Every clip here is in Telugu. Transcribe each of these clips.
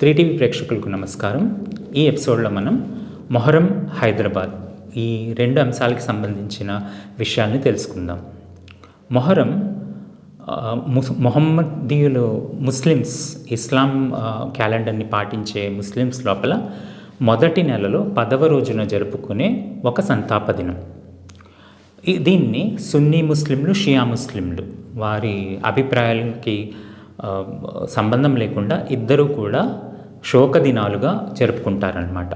త్రీ టీవీ ప్రేక్షకులకు నమస్కారం. ఈ ఎపిసోడ్లో మనం మొహరం హైదరాబాద్ ఈ రెండు అంశాలకి సంబంధించిన విషయాల్ని తెలుసుకుందాం. మొహరం ముస్ మొహమ్మదీయులు ముస్లిమ్స్ ఇస్లాం క్యాలెండర్ని పాటించే ముస్లిమ్స్ లోపల మొదటి నెలలో పదవ రోజున జరుపుకునే ఒక సంతాప దినం. దీన్ని సున్నీ ముస్లింలు షియా ముస్లింలు వారి అభిప్రాయాలకి సంబంధం లేకుండా ఇద్దరూ కూడా శోక దినాలుగా జరుపుకుంటారనమాట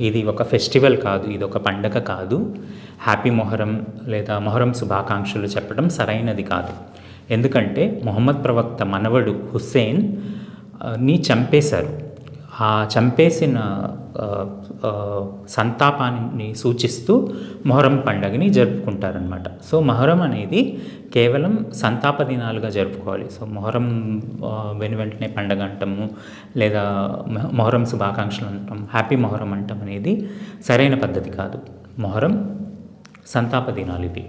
ఇది ఒక ఫెస్టివల్ కాదు ఇది ఒక పండగ కాదు. హ్యాపీ మొహరం లేదా మొహరం శుభాకాంక్షలు చెప్పడం సరైనది కాదు. ఎందుకంటే మొహమ్మద్ ప్రవక్త మనవడు హుస్సేన్ని చంపేశారు. ఆ చంపేసిన సంతాపాన్ని సూచిస్తూ మొహరం పండగని జరుపుకుంటారనమాట సో మొహరం అనేది కేవలం సంతాప దినాలుగా జరుపుకోవాలి. సో మొహరం వెను వెంటనే పండగ అంటాము లేదా మొహరం శుభాకాంక్షలు అంటాం హ్యాపీ మొహరం అంటాం అనేది సరైన పద్ధతి కాదు. మొహరం సంతాప దినాలు ఇవి.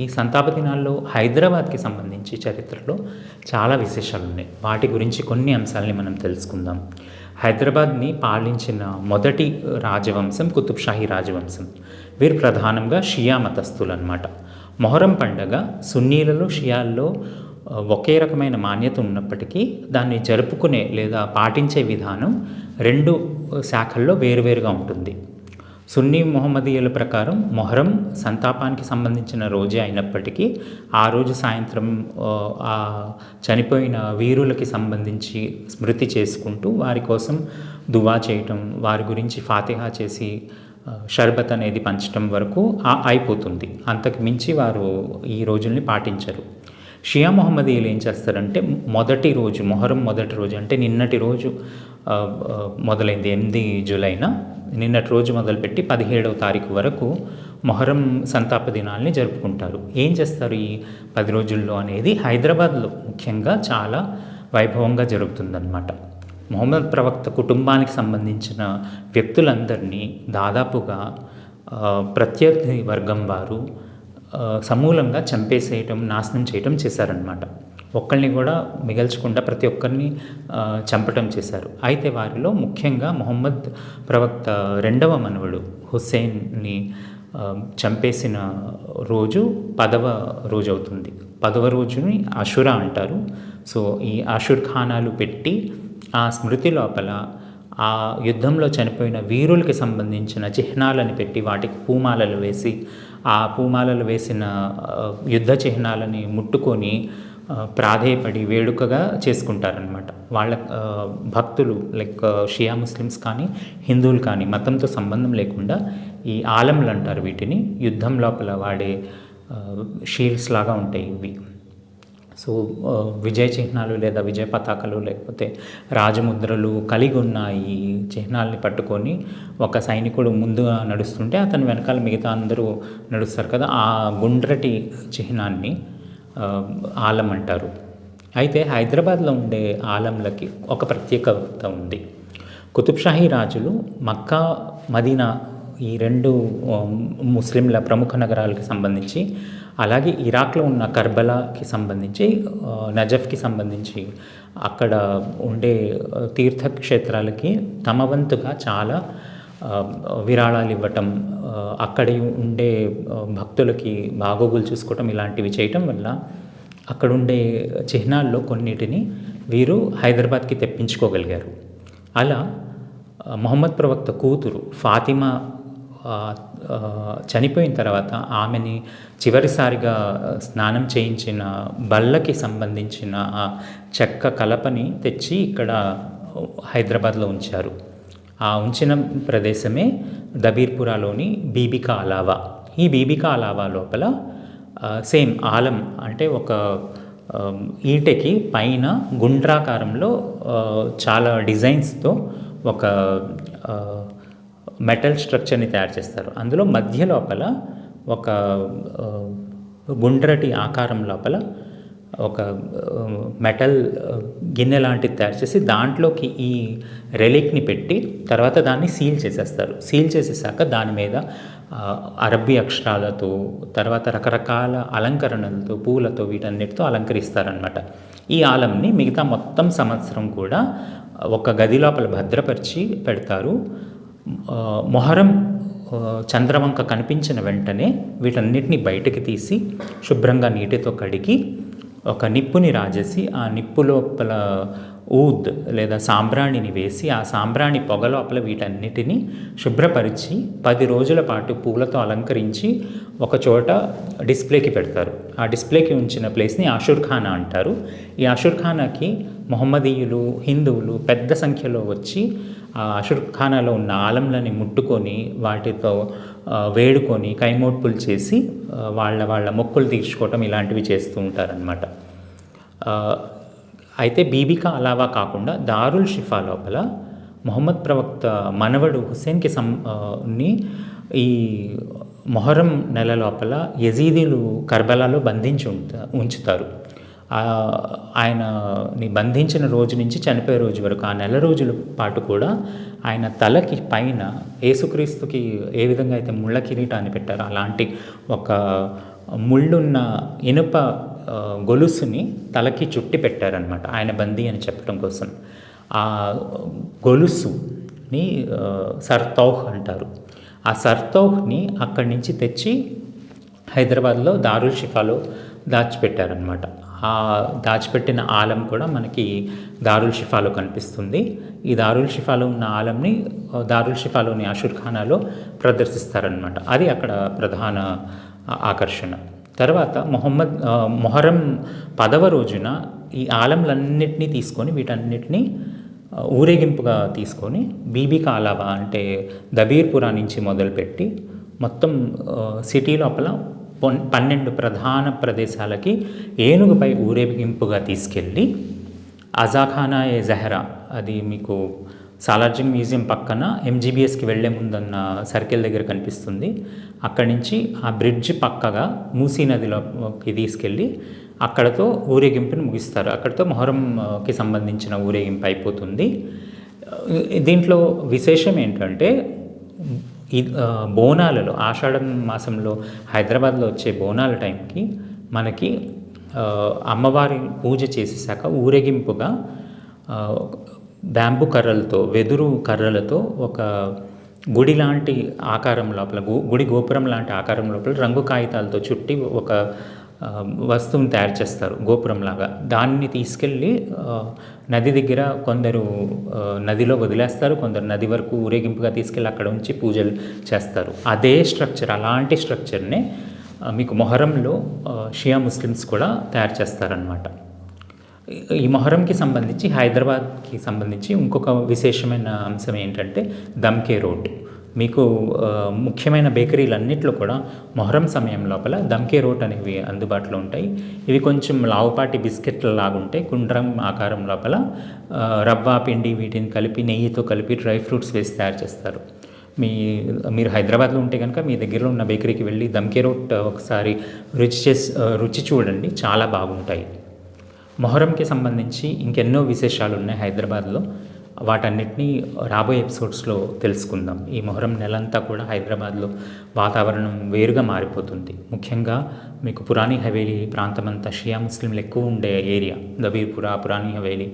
ఈ సంతాప దినాల్లో హైదరాబాద్కి సంబంధించి చరిత్రలో చాలా విశేషాలు ఉన్నాయి వాటి గురించి కొన్ని అంశాలని మనం తెలుసుకుందాం. హైదరాబాద్ని పాలించిన మొదటి రాజవంశం కుతుబ్షాహీ రాజవంశం. వీరు ప్రధానంగా షియా మతస్థులు అనమాట మొహరం పండగ సున్నీలలో షియాల్లో ఒకే రకమైన మాన్యత ఉన్నప్పటికీ దాన్ని జరుపుకునే లేదా పాటించే విధానం రెండు శాఖల్లో వేరువేరుగా ఉంటుంది. సున్నీ మొహమ్మదీయుల ప్రకారం మొహరం సంతాపానికి సంబంధించిన రోజే అయినప్పటికీ ఆ రోజు సాయంత్రం ఆ, చనిపోయిన వీరులకి సంబంధించి స్మృతి చేసుకుంటూ వారి కోసం దువా చేయటం వారి గురించి ఫాతిహా చేసి షర్బత్ అనేది పంచటం వరకు అయిపోతుంది. అంతకు మించి వారు ఈ రోజుల్ని పాటించరు. షియా మొహమ్మదీయులు ఏం చేస్తారంటే మొదటి రోజు మొహరం మొదటి రోజు అంటే నిన్నటి రోజు మొదలైంది ఎనిమిది జూలైన నిన్నటి రోజు మొదలుపెట్టి పదిహేడవ తారీఖు వరకు మొహరం సంతాప దినాల్ని జరుపుకుంటారు. ఏం చేస్తారు ఈ పది రోజుల్లో అనేది హైదరాబాద్లో ముఖ్యంగా చాలా వైభవంగా జరుగుతుందన్నమాట. మొహమ్మద్ ప్రవక్త కుటుంబానికి సంబంధించిన వ్యక్తులందరినీ దాదాపుగా ప్రత్యర్థి వర్గం వారు సమూలంగా చంపేసేయటం నాశనం చేయటం చేశారనమాట ఒక్కరిని కూడా మిగల్చకుండా ప్రతి ఒక్కరిని చంపటం చేశారు. అయితే వారిలో ముఖ్యంగా మొహమ్మద్ ప్రవక్త రెండవ మనవడు హుస్సేన్ని చంపేసిన రోజు పదవ రోజు అవుతుంది. పదవ రోజుని అషురా అంటారు. సో ఈ అషుర్ ఖానాలు పెట్టి ఆ స్మృతి లోపల ఆ యుద్ధంలో చనిపోయిన వీరులకి సంబంధించిన చిహ్నాలను పెట్టి వాటికి పూమాలలు వేసి ఆ ఆ పూమాలలు వేసిన యుద్ధ చిహ్నాలని ముట్టుకొని ప్రాధేయపడి వేడుకగా చేసుకుంటారనమాట వాళ్ళ భక్తులు లైక్ షియా ముస్లిమ్స్ కానీ హిందువులు కానీ మతంతో సంబంధం లేకుండా ఈ ఆలంలు అంటారు వీటిని. యుద్ధం లోపల వాడే షీల్డ్స్ లాగా ఉంటాయి ఇవి. సో విజయ చిహ్నాలు లేదా విజయ పతాకలు లేకపోతే రాజముద్రలు కలిగి ఉన్న ఈ చిహ్నాల్ని పట్టుకొని ఒక సైనికుడు ముందుగా నడుస్తుంటే అతని వెనకాల మిగతా అందరూ నడుస్తారు కదా ఆ గుండ్రటి చిహ్నాన్ని ఆలం అంటారు. అయితే హైదరాబాద్లో ఉండే ఆలంలకి ఒక ప్రత్యేకత ఉంది. కుతుబ్షాహీ రాజులు మక్కా మదీనా ఈ రెండు ముస్లింల ప్రముఖ నగరాలకు సంబంధించి అలాగే ఇరాక్లో ఉన్న కర్బలాకి సంబంధించి నజఫ్కి సంబంధించి అక్కడ ఉండే తీర్థక్షేత్రాలకి తమ వంతుగా చాలా విరాళాలు ఇవ్వటం అక్కడ ఉండే భక్తులకి బాగోగులు చూసుకోవటం ఇలాంటివి చేయటం వల్ల అక్కడ ఉండే చిహ్నాల్లో కొన్నిటిని వీరు హైదరాబాద్కి తెప్పించుకోగలిగారు. అలా మొహమ్మద్ ప్రవక్త కూతురు ఫాతిమా చనిపోయిన తర్వాత ఆమెని చివరిసారిగా స్నానం చేయించిన బల్లకి సంబంధించిన ఆ చెక్క కలపని తెచ్చి ఇక్కడ హైదరాబాద్లో ఉంచారు. ఆ ఉంచిన ప్రదేశమే దబీర్పురాలోని బీబికా అలావా ఈ బీబికా అలావా లోపల సేమ్ ఆలం అంటే ఒక ఈటెకి పైన గుండ్రాకారంలో చాలా డిజైన్స్తో ఒక మెటల్ స్ట్రక్చర్ని తయారు చేస్తారు. అందులో మధ్య లోపల ఒక గుండ్రటి ఆకారం లోపల ఒక మెటల్ గిన్నె లాంటిది తయారు చేసి దాంట్లోకి ఈ రెలిక్ని పెట్టి తర్వాత దాన్ని సీల్ చేసేస్తారు. సీల్ చేసేసాక దాని మీద అరబ్బీ అక్షరాలతో తర్వాత రకరకాల అలంకరణలతో పూలతో వీటన్నిటితో అలంకరిస్తారనమాట ఈ ఆలంని మిగతా మొత్తం సంవత్సరం కూడా ఒక గది లోపల భద్రపరిచి పెడతారు. మొహరం చంద్రవంక కనిపించిన వెంటనే వీటన్నిటిని బయటకు తీసి శుభ్రంగా నీటితో కడిగి ఒక నిప్పుని రాజేసి ఆ నిప్పు లోపల ఊద్ లేదా సాంబ్రాణిని వేసి ఆ సాంబ్రాణి పొగ లోపల వీటన్నిటిని శుభ్రపరిచి పది రోజుల పాటు పూలతో అలంకరించి ఒక చోట డిస్ప్లేకి పెడతారు. ఆ డిస్ప్లేకి ఉంచిన ప్లేస్ని ఆషుర్ఖానా అంటారు. ఈ ఆషుర్ఖానాకి మొహమ్మదీయులు హిందువులు పెద్ద సంఖ్యలో వచ్చి అషుర్ఖానాలో ఉన్న ఆలంలని ముట్టుకొని వాటితో వేడుకొని కైమోడ్పులు చేసి వాళ్ళ వాళ్ళ మొక్కులు తీర్చుకోవటం ఇలాంటివి చేస్తూ ఉంటారనమాట అయితే బీబికా అలావా కాకుండా దారుల్ షిఫా లోపల మొహమ్మద్ ప్రవక్త మనవడు హుస్సేన్కి సం ని ఈ మొహరం నెల లోపల యజీదీలు కర్బలాలో బంధించి ఉంచుతారు. ఆయనని బంధించిన రోజు నుంచి చనిపోయే రోజు వరకు ఆ నెల రోజుల పాటు కూడా ఆయన తలకి పైన ఏసుక్రీస్తుకి ఏ విధంగా అయితే ముళ్ళ కిరీటాన్ని పెట్టారో అలాంటి ఒక ముళ్ళున్న ఇనుప గొలుసుని తలకి చుట్టి పెట్టారనమాట ఆయన బందీ అని చెప్పడం కోసం. ఆ గొలుసుని సర్తౌహ్ అంటారు. ఆ సర్తౌహ్ని అక్కడి నుంచి తెచ్చి హైదరాబాద్లో దారుల్ షిఫాలో దాచిపెట్టారనమాట ఆ దాచిపెట్టిన ఆలం కూడా మనకి దారుల్ షిఫాలో కనిపిస్తుంది. ఈ దారుల్ షిఫాలో ఉన్న ఆలంని దారుల్ షిఫాలోని అషుర్ఖానాలో ప్రదర్శిస్తారనమాట అది అక్కడ ప్రధాన ఆకర్షణ. తర్వాత మొహమ్మద్ మొహరం పదవ రోజున ఈ ఆలంలన్నింటినీ తీసుకొని వీటన్నిటినీ ఊరేగింపుగా తీసుకొని బీబీ కాలావా అంటే దబీర్పురా నుంచి మొదలుపెట్టి మొత్తం సిటీ లోపల పన్నెండు ప్రధాన ప్రదేశాలకి ఏనుగుపై ఊరేగింపుగా తీసుకెళ్ళి అజాఖానా ఏ జహరా అది మీకు సాలార్జింగ్ మ్యూజియం పక్కన ఎంజీబీఎస్కి వెళ్ళే ముందన్న సర్కిల్ దగ్గర కనిపిస్తుంది. అక్కడి నుంచి ఆ బ్రిడ్జ్ పక్కగా మూసీ నదిలోకి తీసుకెళ్ళి అక్కడతో ఊరేగింపుని ముగిస్తారు. అక్కడతో మొహరంకి సంబంధించిన ఊరేగింపు అయిపోతుంది. దీంట్లో విశేషం ఏంటంటే ఈ బోనాలలో ఆషాఢం మాసంలో హైదరాబాద్లో వచ్చే బోనాల టైంకి మనకి అమ్మవారి పూజ చేసేసాక ఊరేగింపుగా బ్యాంబు కర్రలతో వెదురు కర్రలతో ఒక గుడి లాంటి ఆకారం లోపల గు- గుడి గోపురం లాంటి ఆకారం లోపల రంగు కాగితాలతో చుట్టి ఒక వస్తువుని తయారు చేస్తారు గోపురంలాగా. దాన్ని తీసుకెళ్ళి నది దగ్గర కొందరు నదిలో వదిలేస్తారు కొందరు నది వరకు ఊరేగింపుగా తీసుకెళ్ళి అక్కడ ఉంచి పూజలు చేస్తారు. అదే స్ట్రక్చర్ అలాంటి స్ట్రక్చర్నే మీకు మొహరంలో షియా ముస్లిమ్స్ కూడా తయారు చేస్తారనమాట ఈ మొహరంకి సంబంధించి హైదరాబాద్కి సంబంధించి ఇంకొక విశేషమైన అంశం ఏంటంటే దమ్కే రోడ్. మీకు ముఖ్యమైన బేకరీలన్నిట్లో కూడా మొహరం సమయం లోపల దమ్కే రోట్ అనేవి అందుబాటులో ఉంటాయి. ఇవి కొంచెం లావుపాటి బిస్కెట్ల లాగా ఉంటాయి కుండ్రం ఆకారం లోపల రవ్వ పిండి వీటిని కలిపి నెయ్యితో కలిపి డ్రై ఫ్రూట్స్ వేసి తయారు చేస్తారు. మీ మీరు హైదరాబాద్లో ఉంటే కనుక మీ దగ్గరలో ఉన్న బేకరీకి వెళ్ళి దమ్కే రోట్ ఒకసారి రుచి చేసి రుచి చూడండి. చాలా బాగుంటాయి. మొహరంకి సంబంధించి ఇంకెన్నో విశేషాలు ఉన్నాయి హైదరాబాద్లో. వాటన్నిటినీ రాబోయే ఎపిసోడ్స్లో తెలుసుకుందాం. ఈ మొహరం నెలంతా కూడా హైదరాబాద్లో వాతావరణం వేరుగా మారిపోతుంది. ముఖ్యంగా మీకు పురాణి హవేలీ ప్రాంతం అంతా షియా ముస్లింలు ఎక్కువ ఉండే ఏరియా దబీర్పుర పురాణి హవేలీ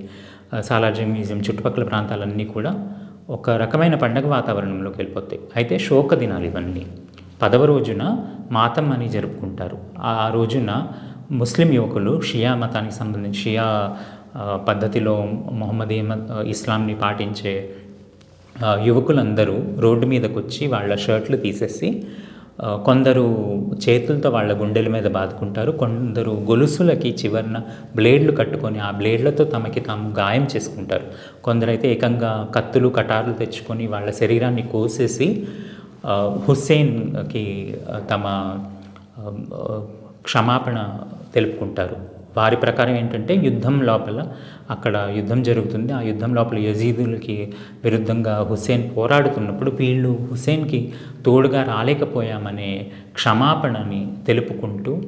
ఆ, సాలార్జంగ్ మ్యూజియం చుట్టుపక్కల ప్రాంతాలన్నీ కూడా ఒక రకమైన పండగ వాతావరణంలోకి వెళ్ళిపోతాయి. అయితే శోక దినాలు ఇవన్నీ. పదవ రోజున మాతం అని జరుపుకుంటారు. ఆ రోజున ముస్లిం యువకులు షియా మతానికి సంబంధించి షియా పద్ధతిలో మొహమ్మదీ ఇస్లాంని పాటించే యువకులందరూ రోడ్డు మీదకి వచ్చి వాళ్ళ షర్ట్లు తీసేసి కొందరు చేతులతో వాళ్ళ గుండెల మీద బాదుకుంటారు. కొందరు గొలుసులకి చివరన బ్లేడ్లు కట్టుకొని ఆ బ్లేడ్లతో తమకి తాము గాయం చేసుకుంటారు. కొందరైతే ఏకంగా కత్తులు కటార్లు తెచ్చుకొని వాళ్ళ శరీరాన్ని కోసేసి హుస్సేన్కి తమ క్షమాపణ తెలుపుకుంటారు. వారి ప్రకారం ఏంటంటే యుద్ధం లోపల అక్కడ యుద్ధం జరుగుతుంది. ఆ యుద్ధం లోపల యజీదులకి విరుద్ధంగా హుస్సేన్ పోరాడుతున్నప్పుడు వీళ్ళు హుస్సేన్కి తోడుగా రాలేకపోయామనే క్షమాపణని తెలుపుకుంటూ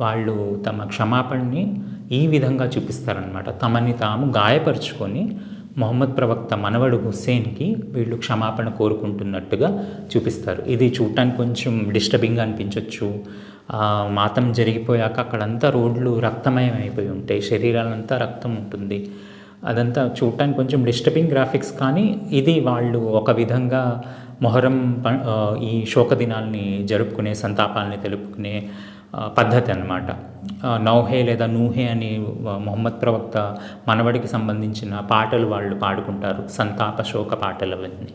వాళ్ళు తమ క్షమాపణని ఈ విధంగా చూపిస్తారనమాట తమని తాము గాయపరుచుకొని మొహమ్మద్ ప్రవక్త మనవడు హుస్సేన్కి వీళ్ళు క్షమాపణ కోరుకుంటున్నట్టుగా చూపిస్తారు. ఇది చూడటానికి కొంచెం డిస్టర్బింగ్గా అనిపించవచ్చు మాతం జరిగిపోయాక అక్కడంతా రోడ్లు రక్తమయం అయిపోయి ఉంటాయి. శరీరాలంతా రక్తం ఉంటుంది. అదంతా చూడటానికి కొంచెం డిస్టర్బింగ్ గ్రాఫిక్స్ కానీ ఇది వాళ్ళు ఒక విధంగా మొహరం ప- ఈ శోక దినాల్ని జరుపుకునే సంతాపాలని తెలుపుకునే పద్ధతి అన్నమాట. నౌహే లేదా నూహే అని మొహమ్మద్ ప్రవక్త మనవడికి సంబంధించిన పాటలు వాళ్ళు పాడుకుంటారు. సంతాప శోక పాటలు అవన్నీ.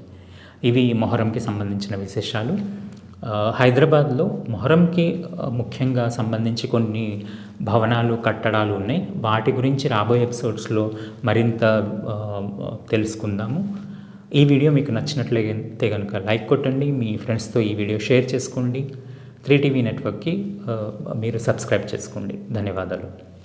ఇవి మొహరంకి సంబంధించిన విశేషాలు. హైదరాబాద్లో మొహరంకి ముఖ్యంగా సంబంధించి కొన్ని భవనాలు కట్టడాలు ఉన్నాయి. వాటి గురించి రాబోయే ఎపిసోడ్స్లో మరింత తెలుసుకుందాము. ఈ వీడియో మీకు నచ్చినట్లయితే కనుక లైక్ కొట్టండి మీ ఫ్రెండ్స్తో ఈ వీడియో షేర్ చేసుకోండి. త్రీ టీవీ నెట్వర్క్కి మీరు సబ్స్క్రైబ్ చేసుకోండి. ధన్యవాదాలు.